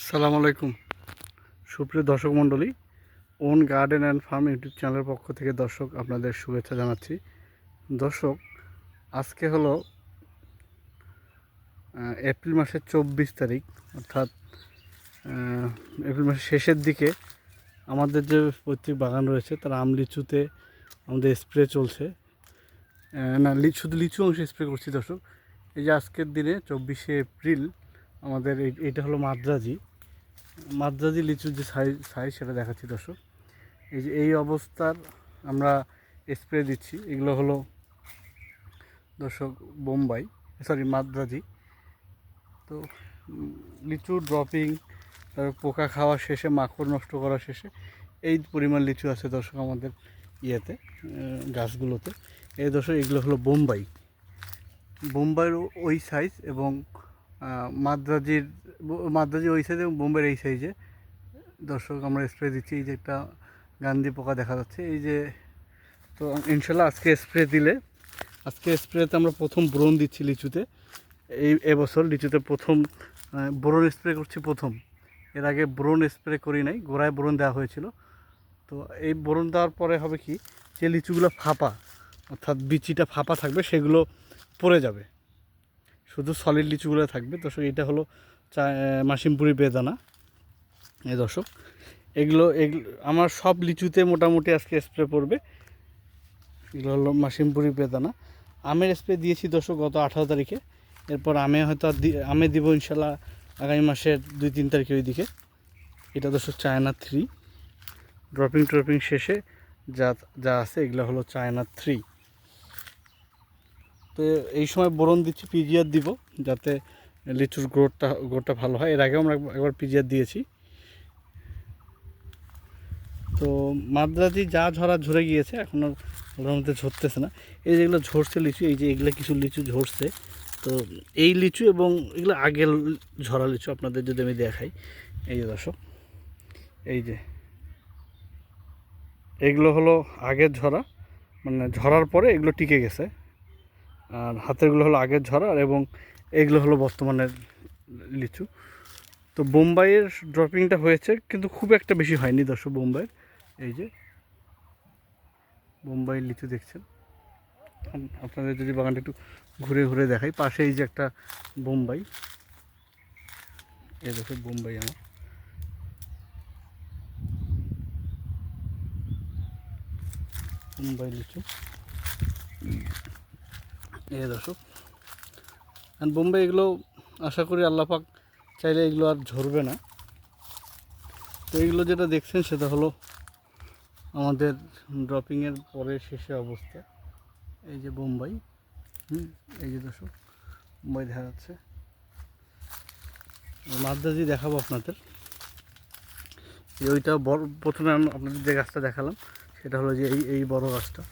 আসসালামু আলাইকুম। সুপ্রিয় দর্শক মণ্ডলী, own garden and farm YouTube চ্যানেলের পক্ষ থেকে দর্শক আপনাদের শুভেচ্ছা জানাচ্ছি। দর্শক, আজকে হলো এপ্রিল মাসের চব্বিশ তারিখ, অর্থাৎ এপ্রিল মাসের শেষের দিকে আমাদের যে পৈতৃক বাগান রয়েছে, তার আম লিচুতে আমাদের স্প্রে চলছে। না শুধু লিচু অংশে স্প্রে করছি দর্শক। এই যে আজকের দিনে চব্বিশে এপ্রিল আমাদের এইটা হলো মাদ্রাজি। মাদ্রাজি লিচুর যে সাইজ সাইজ সেটা দেখাচ্ছি, দর্শক। এই যে এই অবস্থার আমরা স্প্রে দিচ্ছি, এগুলো হলো, দর্শক, বোম্বাই, সরি, মাদ্রাজি। তো লিচু ড্রপিং পোকা খাওয়া শেষে মাকড় নষ্ট করা শেষে, এই পরিমাণ লিচু আছে, দর্শক, আমাদের ইয়েতে গাছগুলোতে। এই দর্শক, এগুলো হলো বোম্বাই। বোম্বাইয়ের ওই সাইজ এবং মাদ্রাজির মাদ্রাজি ওই সাইজে এবং বোম্বের এই সাইজে দর্শক, আমরা স্প্রে দিচ্ছি, এই যে একটা গান্ধী পোকা দেখা যাচ্ছে। এই যে, তো ইনশাল্লাহ আজকে স্প্রে দিলে, আজকে স্প্রেতে আমরা প্রথম ব্রণ দিচ্ছি লিচুতে। এই এবছর লিচুতে প্রথম ব্রণ স্প্রে করছি প্রথম। এর আগে ব্রণ স্প্রে করি নাই, গোড়ায় ব্রণ দেওয়া হয়েছিল। তো এই ব্রণ দেওয়ার পরে হবে কি, যে লিচুগুলো ফাঁপা, অর্থাৎ বিচিটা ফাঁপা থাকবে, সেগুলো পড়ে যাবে। শুধু সলিড লিচুগুলো থাকবে। দর্শক এটা হলো মাসিমপুরি বেদানা। এ দর্শক, এগুলো আমার সব লিচুতে মোটামুটি আজকে স্প্রে পড়বে। এগুলো হলো মাসিমপুরি বেদানা। আমের স্প্রে দিয়েছি দর্শক গত আঠারো তারিখে। এরপর আমে হয়তো আর আমে দিব ইনশাল্লাহ আগামী মাসের দুই, তিন তারিখে ওই দিকে এটা দর্শক চায়না থ্রি ড্রপিং ট্রপিং শেষে যা যা আছে এগুলো হলো চায়না থ্রি তো এই সময় বোরন দিচ্ছি পিজিআর দিব, যাতে লিচুর গ্রোথটা গ্রোথটা ভালো হয়। এর আগেও আমরা একবার পিজিআর দিয়েছি। তো মাদ্রাজি যা ঝরা ঝরে গিয়েছে, এখন আর মধ্যে ঝরতেছে না। এই যেগুলো ঝরছে লিচু, এই যে এগুলো কিছু লিচু ঝরছে, তো এই লিচু এবং এগুলো আগের ঝরা লিচু আপনাদের যদি আমি দেখাই, এই যে দর্শক, এই যে এগুলো হলো আগের ঝরা মানে ঝরার পরে এগুলো টিকে গেছে। আর হাতেরগুলো হলো আগের ঝরা আর এবং এগুলো হলো বর্তমানের লিচু। তো বোম্বাইয়ের ড্রপিংটা হয়েছে, কিন্তু খুব একটা বেশি হয়নি দর্শক বোম্বাইয়ের। এই যে বোম্বাইয়ের লিচু দেখছেন। আপনাদের যদি বাগানটা একটু ঘুরে ঘুরে দেখাই, পাশে এই যে একটা বোম্বাই। এ দেখো বোম্বাই আমার। বোম্বাই লিচু। এই দর্শক। আর বোম্বে এগুলো আশা করি আল্লাপাক চাইলে এগুলো আর ঝরবে না। তো এগুলো যেটা দেখছেন সেটা হলো আমাদের ড্রপিংয়ের পরে শেষে অবস্থা। এই যে বোম্বাই, হুম, এই যে দর্শক, বোম্বাই দেখা যাচ্ছে। মাদ্রাজি দেখাবো আপনাদের। ওইটা বড়, প্রথমে আপনাদের যে গাছটা দেখালাম, সেটা হলো যে এই এই বড় গাছটা।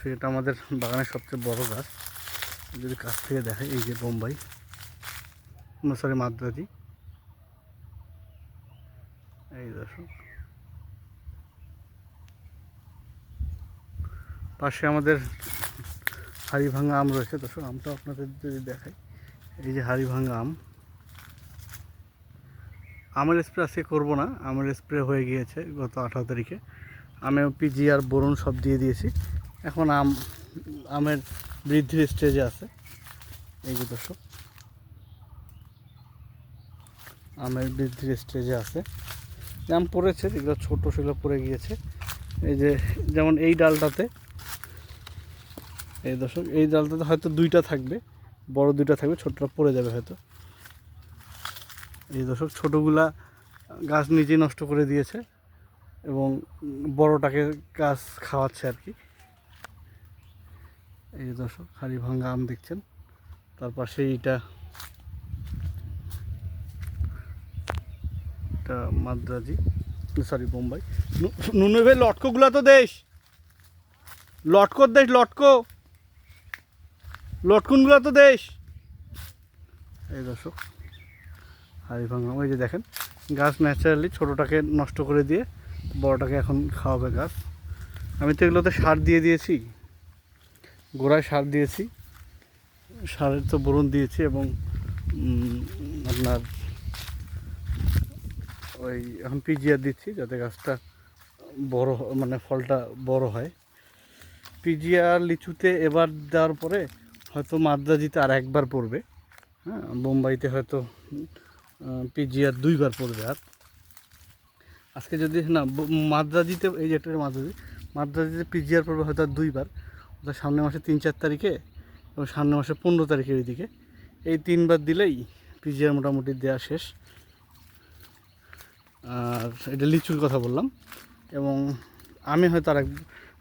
সেটা আমাদের বাগানের সবচেয়ে বড় গাছ। যদি কাছ থেকে দেখাই এই যে বোম্বাই সরি মাদ্রাজি। এই দর্শক পাশে আমাদের হাড়িভাঙা আম রয়েছে। দর্শক আমটা আপনাদের যদি দেখাই, এই যে হাড়িভাঙা আম। আমের স্প্রে আজকে করব না। আমের স্প্রে হয়ে গিয়েছে গত আঠারো তারিখে। আমে পিজি আর বোরন সব দিয়ে দিয়েছি। এখন আম, আমের বৃদ্ধির স্টেজে আছে। এই যে দর্শক, আমের বৃদ্ধির স্টেজে আছে। আম পড়েছে, যেগুলো ছোটো সেগুলো পড়ে গিয়েছে। এই যে, যেমন এই ডালটাতে, এই দর্শক, এই ডালটাতে হয়তো দুইটা থাকবে, বড় দুইটা থাকবে, ছোটটা পড়ে যাবে হয়তো। এই দর্শক, ছোটোগুলা গাছ নিজেই নষ্ট করে দিয়েছে এবং বড়টাকে গাছ খাওয়াচ্ছে আর কি। এই দর্শক, হাড়ি ভাঙ্গা আম দেখছেন। তার পাশে এইটা এটা মাদ্রাজি সরি বোম্বাই। নুনু ভাই লটকোগুলো তো দেশ। লটকোর দেশ, লটকো। লটকুনগুলো তো দেশ। এই দর্শক, হাড়ি ভাঙা, ওই যে দেখেন, গাছ ন্যাচারালি ছোটোটাকে নষ্ট করে দিয়ে বড়টাকে এখন খাওয়াবে গাছ। আমি তো এগুলোতে সার দিয়ে দিয়েছি। গোড়ায় সার দিয়েছি। সারের তো বোরন দিয়েছি এবং আপনার ওই এখন পিজিআর দিচ্ছি যাতে গাছটা বড় মানে ফলটা বড় হয়। পিজিআর লিচুতে এবার দেওয়ার পরে হয়তো মাদ্রাজিতে আর একবার পড়বে। হ্যাঁ বোম্বাইতে হয়তো পিজিআর দুইবার পড়বে আর। আজকে যদি না মাদ্রাজিতে, এই যেটা মাদ্রাজি, মাদ্রাজিতে পিজিআর পড়বে হয়তো আর দুইবার। অর্থাৎ সামনের মাসে তিন চার তারিখে এবং সামনের মাসে পনেরো তারিখের ওইদিকে। এই তিনবার দিলেই পিজিআর মোটামুটি দেওয়া শেষ। আর এটা লিচুর কথা বললাম। এবং আমি হয়তো আর এক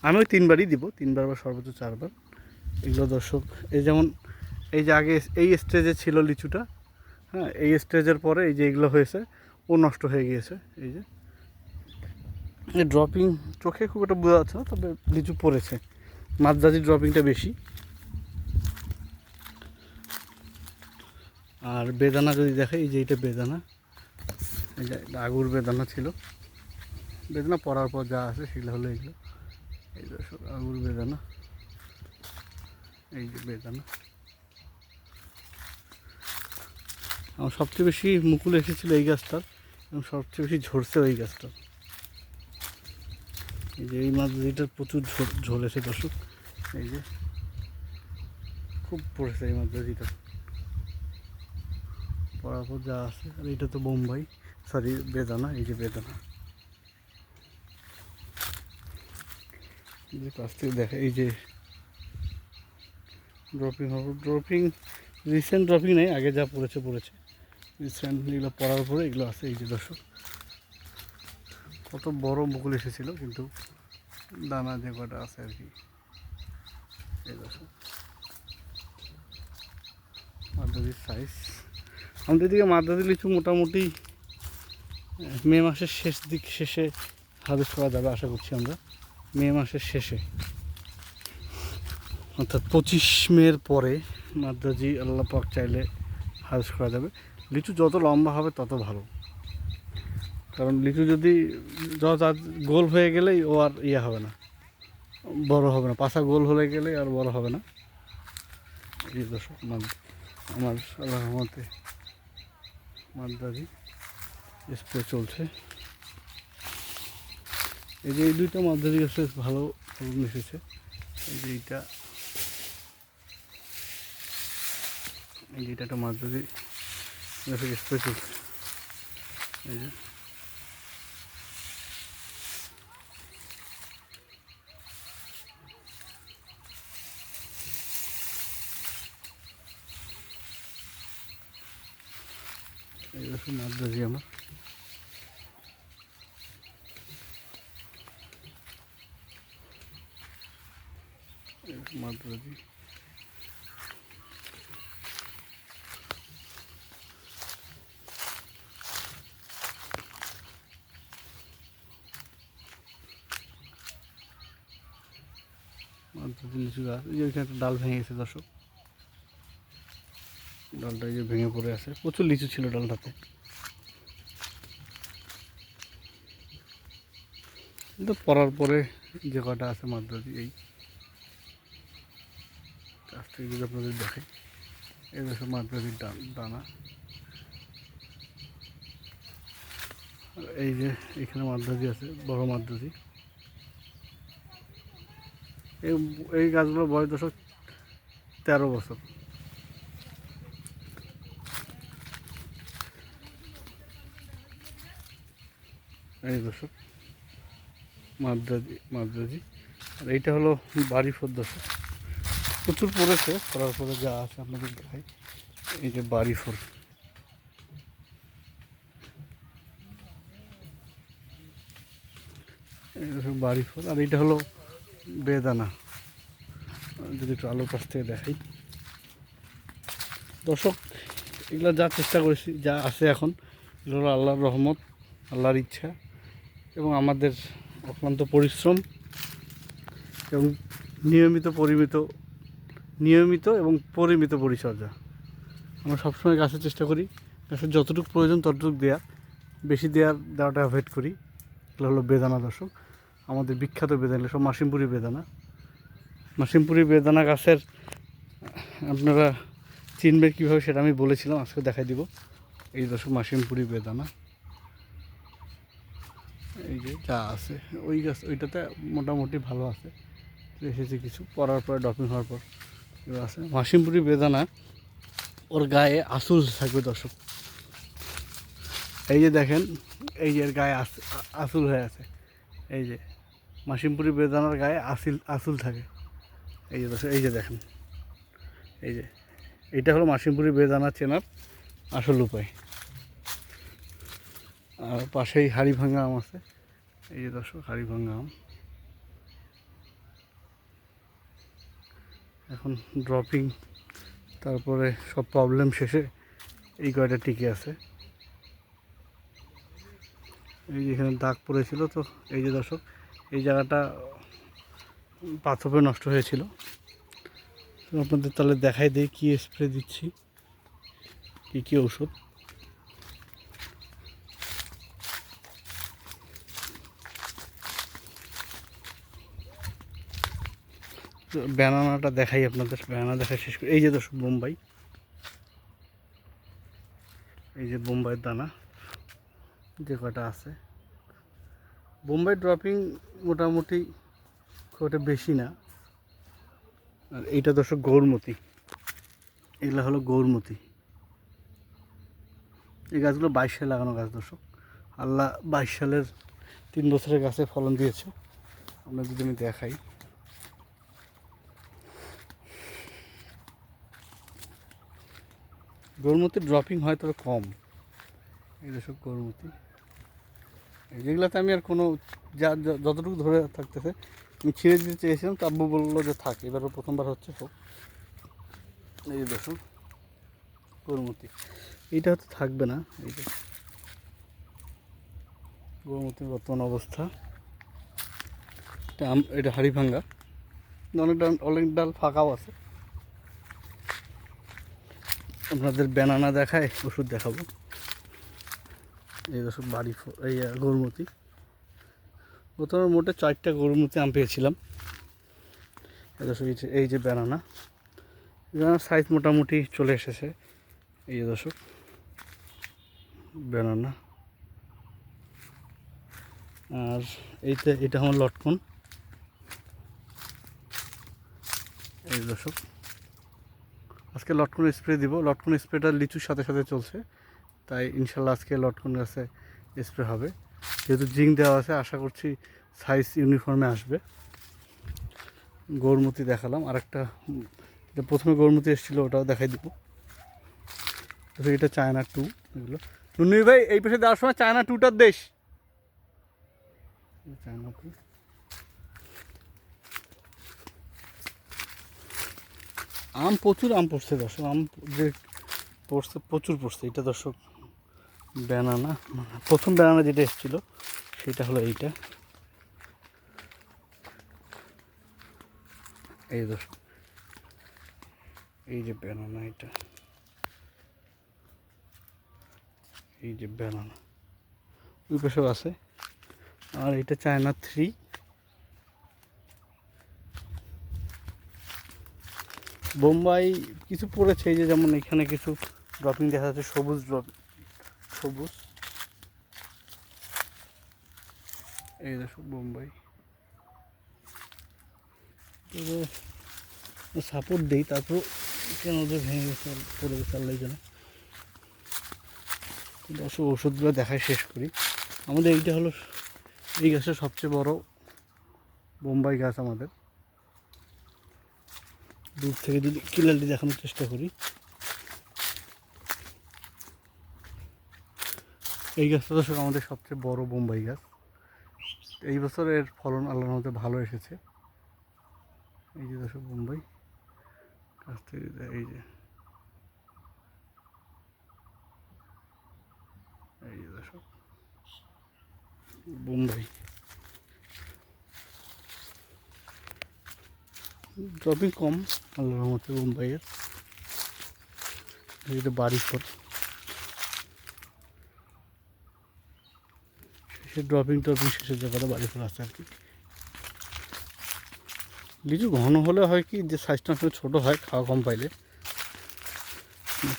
আমিও তিনবারই দিব, তিনবার বা সর্বোচ্চ চারবার। এগুলো দর্শক, এই যেমন এই যে আগে এই স্টেজে ছিল লিচুটা হ্যাঁ এই স্টেজের পরে এই যে এগুলো হয়েছে, ও নষ্ট হয়ে গিয়েছে, এই যে। এই ড্রপিং চোখে খুব একটা বোঝা যাচ্ছে না, তবে লিচু পড়েছে। মাদ্রাজি ড্রপিংটা বেশি। আর বেদানা যদি দেখে এই যে এইটা বেদানা, এই যে আগুর বেদানা ছিল। বেদানা পরার পর যা আছে সেগুলো হলো এগুলো। এই দর্শক আগুর বেদানা, এই যে বেদানা। আমার সবচেয়ে বেশি মুকুল এসেছিল এই গাছটার, এবং সবচেয়ে বেশি ঝরছে ওই গাছটার। এই যে এই মাছ যেটার প্রচুর ঝোল এসে দর্শক। এই যে খুব পড়েছে এই মাছ যেটা পড়ার পর যা আছে, আর এটা তো বোম্বাই সরি বেদানা, এই যে বেদানা। যে কাছ থেকে দেখা, এই যে ড্রপিং হবে ড্রপিং রিসেন্ট ড্রপিং নেই, আগে যা পড়েছে পড়েছে। রিসেন্ট এগুলো পড়ার পরে এগুলো আছে, এই যে দর্শক। কত বড় মুকুল এসেছিল, কিন্তু দানা যে কটা আছে আর কি। মাদ্রাজির সাইজ আমাদের এদিকে মাদ্রাজি লিচু মোটামুটি মে মাসের শেষ দিক শেষে হারভেস্ট করা যাবে আশা করছি আমরা। মে মাসের শেষে। অর্থাৎ পঁচিশ মের পরে মাদ্রাজি আল্লাহ পাক চাইলে হারভেস্ট করা যাবে। লিচু যত লম্বা হবে তত ভালো। কারণ লিচু যদি যত গোল হয়ে গেলেই ও আর ইয়ে হবে না। বড় হবে না। পাশা গোল হয়ে গেলে আর বড় হবে না। এই দর্শক আমার আল্লাহ রহমতে স্প্রে চলছে। এই যে এই দুইটা মাদ্রাজি গাছে ভালো ফলন এসেছে। এই যে এইটা। এই যে এটা একটা গাছের স্প্রে চলছে। এই যে। মাদ্রাজি আমার। মাদ্রাজি মাদ্রাজি লিচু একটা ডাল ভেঙে গেছে, দর্শক। ডালটা এই যে ভেঙে পড়ে আছে। প্রচুর লিচু ছিল ডালটাতে। কিন্তু পড়ার পরে যে কটা আছে মাদ্রাজি, এই। যদি আপনাদের দেখে, এই দেখো মাদ্রাজির দানা এই যে এখানে মাদ্রাজি আছে, বড় মাদ্রাজি। এই এই বয়স দশক তেরো বছর। এই দর্শক মাদ্রাজি মাদ্রাজি। আর এইটা হলো বাড়ি ফোর প্রচুর পড়েছে, পড়ার পরে যা আছে আপনাদের দেখাই। এই যে বাড়ি ফোর বাড়ি ফোর আর এইটা হলো বেদানা। যদি একটু আলোর কাছ থেকে দেখাই। দর্শক, এগুলো যা চেষ্টা করেছি, যা আছে এখন, এগুলো আল্লাহর রহমত, আল্লাহর ইচ্ছা এবং আমাদের অক্লান্ত পরিশ্রম এবং নিয়মিত পরিমিত, নিয়মিত এবং পরিমিত পরিচর্যা। আমরা সবসময় গাছের চেষ্টা করি, গাছের যতটুকু প্রয়োজন ততটুকু দেওয়া বেশি দেওয়ার দেওয়াটা অ্যাভয়েড করি। এগুলো হলো বেদানা দর্শক। আমাদের বিখ্যাত বেদানা সব মাসিমপুরি বেদানা। মাসিমপুরি বেদানা গাছের, আপনারা চিনবেন কীভাবে সেটা আমি বলেছিলাম, আজকে দেখাই দিব। এই দর্শক মাসিমপুরি বেদানা। এই যে যা আছে, ওই গাছ, ওইটাতে মোটামুটি ভালো আছে। এসেছে কিছু পরার পরে ড্রপিং হওয়ার পর। আছে মাসিমপুরি বেদানা, ওর গায়ে আসুল থাকবে দর্শক। এই যে দেখেন, এই যে গায়ে আসুল হয়ে আছে। এই যে মাসিমপুরি বেদানার গায়ে আসিল আসুল থাকে। এই যে দর্শক, এই যে দেখেন। এই যে, এটা হলো মাসিমপুরি বেদানা চেনার আসল উপায়। আর পাশেই হাড়ি ভাঙা আম আছে। এই যে দর্শক হাড়ি ভাঙা আম। এখন ড্রপিং তারপরে সব প্রবলেম শেষে এই কয়টা টিকে আছে। এই যে এখানে দাগ পড়েছিল তো, এই যে দর্শক, এই জায়গাটা পাথরে নষ্ট হয়েছিল। আপনাদের তাহলে দেখাই দিই, কী স্প্রে দিচ্ছি, কী কী ওষুধ ব্যানানাটা দেখাই আপনাদের। ব্যানানা দেখা শেষ করে। এই যে দর্শক, বোম্বাই। এই যে বোম্বাইয়ের দানা, যে কটা আছে। বোম্বাই ড্রপিং মোটামুটি খুব একটা বেশি না। আর এইটা দর্শক, গৌরমতি। এগুলো হলো গৌরমতি। এই গাছগুলো বাইশ সালে লাগানো গাছ দর্শক। আল্লাহ বাইশ সালের তিন বছরের গাছে ফলন দিয়েছে। আপনাদের যদি আমি দেখাই। গরুমতির ড্রপিং হয় তবে কম। এই সব গরুমতি যেগুলোতে আমি আর কোনো যা যতটুকু ধরে থাকতেছে, আমি ছিঁড়ে দিতে চেয়েছিলাম, তো আব্বু বলল যে থাক, এবারও প্রথমবার হচ্ছে, হোক। এই দেখুন গরুমতি এইটা হয়তো থাকবে না, এই যে। গরুমতির বর্তমান অবস্থা। এটা এটা হাড়ি ভাঙ্গা। অনেক ডাল অনেক ডাল ফাঁকাও আছে। আপনাদের ব্যানানা দেখায়, ওষুধ দেখাবো। এই ওষুধ বাড়ি এই গরুমতি প্রথমে মোটে চারটা গরুমতি আম পেয়েছিলাম। এই দর্শক এই যে- ব্যানানা ব্যানানার সাইজ মোটামুটি চলে এসেছে। এই দর্শক ব্যানানা আর এইটা এটা আমার লটকন। এই দর্শক আজকে লটকন স্প্রে দিব। লটকন স্প্রেটা লিচুর সাথে সাথে চলছে। তাই ইনশাল্লাহ আজকে লটকন গাছে স্প্রে হবে। যেহেতু জিঙ্ক দেওয়া আছে, আশা করছি সাইজ ইউনিফর্মে আসবে। গৌরমতি দেখালাম। আর একটা প্রথমে গৌরমতি এসেছিল, ওটাও দেখাই দিব। এটা চায়না টু এগুলো। নুনুই ভাই, এই পাশে দেওয়ার সময় চায়না টুটার দেশ। চায়না টু আম প্রচুর, আম পড়ছে দর্শক, আম যে পড়ছে, প্রচুর পড়ছে। এটা দর্শক ব্যানানা প্রথম ব্যানানা যেটা এসেছিল, সেটা হলো এইটা। এই দর্শক, এই যে ব্যানানা এটা। এই যে ব্যানানা ওই পাশেও আছে। আর এটা চায়না থ্রি বোম্বাই কিছু পড়েছে যে যেমন এখানে কিছু ড্রপিং দেখা যাচ্ছে, সবুজ ড্রপ সবুজ। এই দেখো বোম্বাই। সাপোর্ট দিই তারপর কেন ওদের ভেঙে গেছে, পড়ে গেছে, আল্লাহ জানে। ওষুধগুলো দেখায় শেষ করি। আমাদের এইটা হলো এই গাছের সবচেয়ে বড় বোম্বাই গাছ আমাদের। দূর থেকে যদি ক্লিয়ারলি দেখানোর চেষ্টা করি। এই গাছটা দর্শক আমাদের সবচেয়ে বড় বোম্বাই গাছ। এই বছর এর ফলন আল্লাহর মধ্যে ভালো এসেছে। এই যে দর্শক বোম্বাই, গাছ থেকে এই যে এই যে দর্শক, বোম্বাই। ড্রপিং কম, আল্লাহর রহমতে মুম্বাইয়ের এটা বাড়ি ফল শেষে ড্রপিং ট্রপিং শেষের জায়গাটা বাড়ি ফল আছে আর কি। লিচু ঘন হলে হয় কি, যে সাইজটা আসলে ছোটো হয়, খাওয়া কম পাইলে।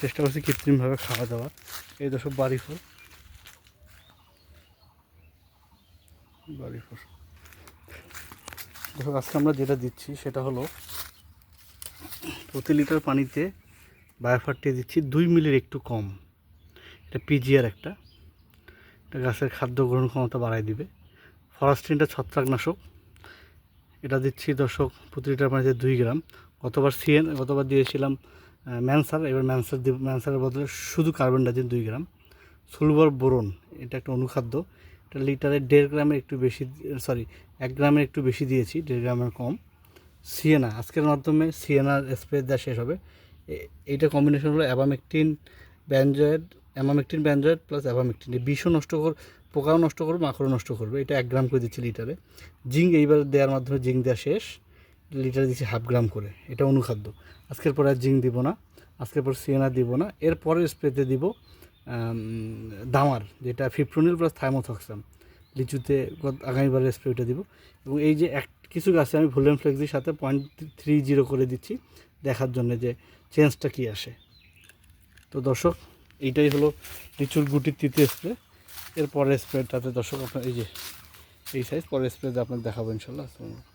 চেষ্টা করছি কৃত্রিমভাবে খাওয়া দাওয়া এই তো সব বাড়ি ফল বাড়ি ফোর দেখো, আজকে আমরা যেটা দিচ্ছি সেটা হলো প্রতি লিটার পানিতে বায়োফারটি দিচ্ছি দুই মিলির একটু কম। এটা পিজিআর একটা। এটা গাছের খাদ্য গ্রহণ ক্ষমতা বাড়ায় দিবে। ফরাস্ট্রিনটা ছত্রাকনাশক। এটা দিচ্ছি দর্শক, প্রতি লিটার পানিতে দুই গ্রাম। গতবার সিএন, গতবার দিয়েছিলাম ম্যানসার। এবার ম্যানসার ম্যানসারের বদলে শুধু কার্বন ডাইজিন দুই গ্রাম। সুলভার বোরন, এটা একটা অনুখাদ্য। এটা লিটারে দেড় গ্রামের একটু বেশি, সরি এক গ্রামের একটু বেশি দিয়েছি, দেড় গ্রামের কম। সিয়েনা আজকের মাধ্যমে সিয়েনার স্প্রে দেওয়া শেষ হবে। এইটা কম্বিনেশন হলো abamectin benzoate emamectin benzoate plus abamectin বিষও নষ্ট কর, পোকাও নষ্ট করবে, মাকড়ও নষ্ট করবে। এটা এক গ্রাম করে দিচ্ছি লিটারে। জিঙ্ক এইবার দেওয়ার মাধ্যমে জিঙ্ক দেওয়া শেষ। লিটারে দিচ্ছি হাফ গ্রাম করে। এটা অনুখাদ্য। আজকের পরে আর জিঙ্ক দিব না। আজকের পর সিয়েনা দিব না। এর পরের স্প্রেতে দিব দামার, যেটা ফিপ্রোনিল প্লাস থাইমোথক্সাম লিচুতে আগামীবার স্প্রেটা দিব। এবং এই যে এক, কিছু গাছে আমি ভলিউম ফ্লেক্সির সাথে পয়েন্ট থ্রি জিরো করে দিচ্ছি, দেখার জন্য যে চেঞ্জটা কি আসে। তো দর্শক, এইটাই হলো লিচুর গুটির তৃতীয় স্প্রে এর পরের স্প্রেটাতে দর্শক, আপনার এই যে, এই সাইজ পরের স্প্রেতে আপনার দেখাবো ইনশাল্লাহ।